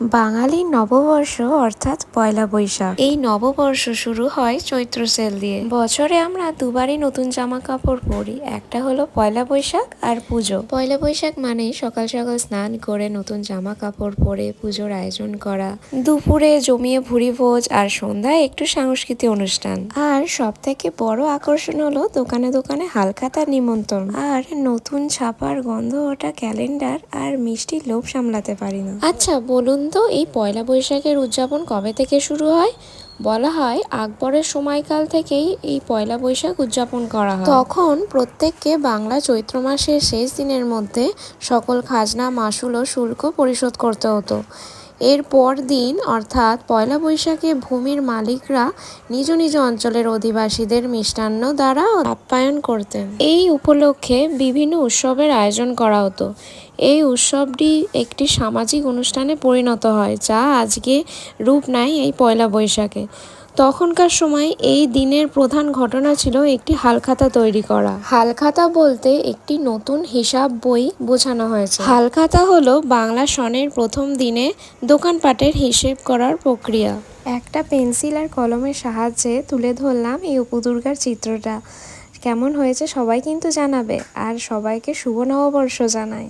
বাঙালির নববর্ষ অর্থাৎ পয়লা বৈশাখ। এই নববর্ষ শুরু হয় চৈত্র সেল দিয়ে। বছরে আমরা দুবারই নতুন জামা কাপড় পরি। একটা হলো পয়লা বৈশাখ আর পুজো। পয়লা বৈশাখ মানে সকাল সকাল স্নান করে নতুন জামা কাপড় পরে পুজোর আয়োজন করা। দুপুরে জমিয়ে ভুরি ভোজ আর সন্ধ্যায় একটু সাংস্কৃতিক অনুষ্ঠান। আর সব থেকে বড় আকর্ষণ হলো দোকানে দোকানে হালখাতার নিমন্ত্রণ। আর নতুন ছাপার গন্ধ ওটা ক্যালেন্ডার আর মিষ্টি লোভ সামলাতে পারি না। আচ্ছা বলুন তো এই পয়লা বৈশাখের উদযাপন কবে থেকে শুরু হয়? বলা হয় আকবরের সময়কাল থেকেই এই পয়লা বৈশাখ উদযাপন করা হয়। তখন প্রত্যেককে বাংলা চৈত্র মাসের শেষ দিনের মধ্যে সকল খাজনা, মাসুল ও শুল্ক পরিশোধ করতে হতো। এর পর দিন, অর্থাৎ পয়লা বৈশাখে ভূমির মালিকরা নিজ নিজ অঞ্চলের অধিবাসীদের মিষ্টান্ন দ্বারা আপ্যায়ন করতেন। এই উপলক্ষে বিভিন্ন উৎসবের আয়োজন করা হতো। এই উৎসবটি একটি সামাজিক অনুষ্ঠানে পরিণত হয়, যা আজকে রূপ নেয় এই পয়লা বৈশাখে। তখনকার সময় এই দিনের প্রধান ঘটনা ছিল একটি হালখাতা তৈরি করা। হালখাতা বলতে একটি নতুন হিসাব বই বোঝানো হয়েছে। হালখাতা হলো বাংলা সনের প্রথম দিনে দোকানপাটের হিসেব করার প্রক্রিয়া। একটা পেন্সিল আর কলমের সাহায্যে তুলে ধরলাম এই উপদুর্গার চিত্রটা। কেমন হয়েছে সবাই কিন্তু জানাবে আর সবাইকে শুভ নববর্ষ জানায়